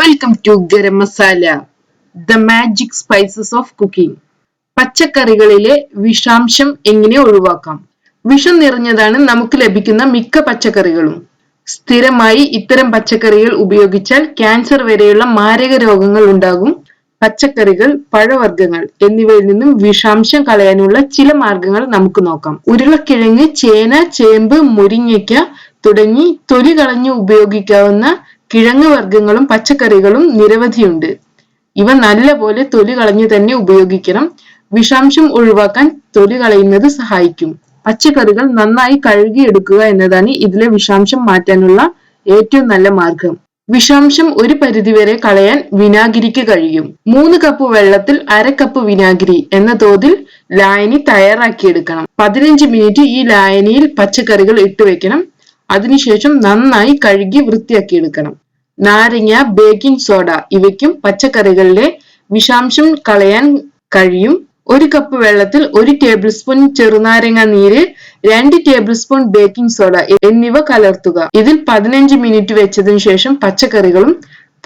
Welcome to garam masala the magic spices of cooking പച്ചക്കറികളിലെ വിഷാംശം എങ്ങനെ ഒഴിവാക്കാം? വിഷം നിറഞ്ഞതാണ് നമുക്ക് ലഭിക്കുന്ന മിക്ക പച്ചക്കറികളും. സ്ഥിരമായി ഇത്തരം പച്ചക്കറികൾ ഉപയോഗിച്ചാൽ ക്യാൻസർ വരെയുള്ള മാരക രോഗങ്ങൾ ഉണ്ടാകും. പച്ചക്കറികൾ പഴവർഗങ്ങൾ എന്നിവയിൽ നിന്നും വിഷാംശം കളയാനുള്ള ചില മാർഗങ്ങൾ നമുക്ക് നോക്കാം. ഉരുളക്കിഴങ്ങ് ചേന ചേമ്പ് മുരിങ്ങയ്ക്ക തുടങ്ങി തൊലി കളഞ്ഞു ഉപയോഗിക്കാവുന്ന കിഴങ്ങ് വർഗങ്ങളും പച്ചക്കറികളും നിരവധിയുണ്ട്. ഇവ നല്ലപോലെ തൊലി കളഞ്ഞു തന്നെ ഉപയോഗിക്കണം. വിഷാംശം ഒഴിവാക്കാൻ തൊലി കളയുന്നത് സഹായിക്കും. പച്ചക്കറികൾ നന്നായി കഴുകിയെടുക്കുക എന്നതാണ് ഇതിലെ വിഷാംശം മാറ്റാനുള്ള ഏറ്റവും നല്ല മാർഗം. വിഷാംശം ഒരു പരിധിവരെ കളയാൻ വിനാഗിരിക്ക് കഴിയും. മൂന്ന് കപ്പ് വെള്ളത്തിൽ അര കപ്പ് വിനാഗിരി എന്ന തോതിൽ ലായനി തയ്യാറാക്കിയെടുക്കണം. പതിനഞ്ച് മിനിറ്റ് ഈ ലായനിയിൽ പച്ചക്കറികൾ ഇട്ടുവെക്കണം അതിനുശേഷം നന്നായി കഴുകി വൃത്തിയാക്കിയെടുക്കണം. നാരങ്ങ ബേക്കിംഗ് സോഡ ഇവയ്ക്കും പച്ചക്കറികളിലെ വിഷാംശം കളയാൻ കഴിയും. ഒരു കപ്പ് വെള്ളത്തിൽ ഒരു ടേബിൾ സ്പൂൺ ചെറുനാരങ്ങ നീര് രണ്ട് ടേബിൾ സ്പൂൺ ബേക്കിംഗ് സോഡ എന്നിവ കലർത്തുക. ഇതിൽ പതിനഞ്ച് മിനിറ്റ് വെച്ചതിന് ശേഷം പച്ചക്കറികളും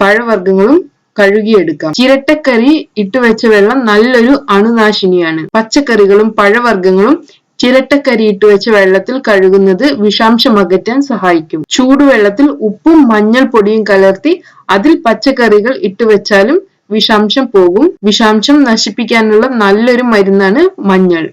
പഴവർഗങ്ങളും കഴുകിയെടുക്കാം. ചിരട്ടക്കറി ഇട്ടുവെച്ച വെള്ളം നല്ലൊരു അണുനാശിനിയാണ്. പച്ചക്കറികളും പഴവർഗങ്ങളും ചിരട്ടക്കരിയിട്ട് വെച്ച വെള്ളത്തിൽ കഴുകുന്നത് വിഷാംശം അകറ്റാൻ സഹായിക്കും. ചൂടുവെള്ളത്തിൽ ഉപ്പും മഞ്ഞൾപ്പൊടിയും കലർത്തി അതിൽ പച്ചക്കറികൾ ഇട്ടുവെച്ചാലും വിഷാംശം പോകും. വിഷാംശം നശിപ്പിക്കാനുള്ള നല്ലൊരു മരുന്നാണ് മഞ്ഞൾ.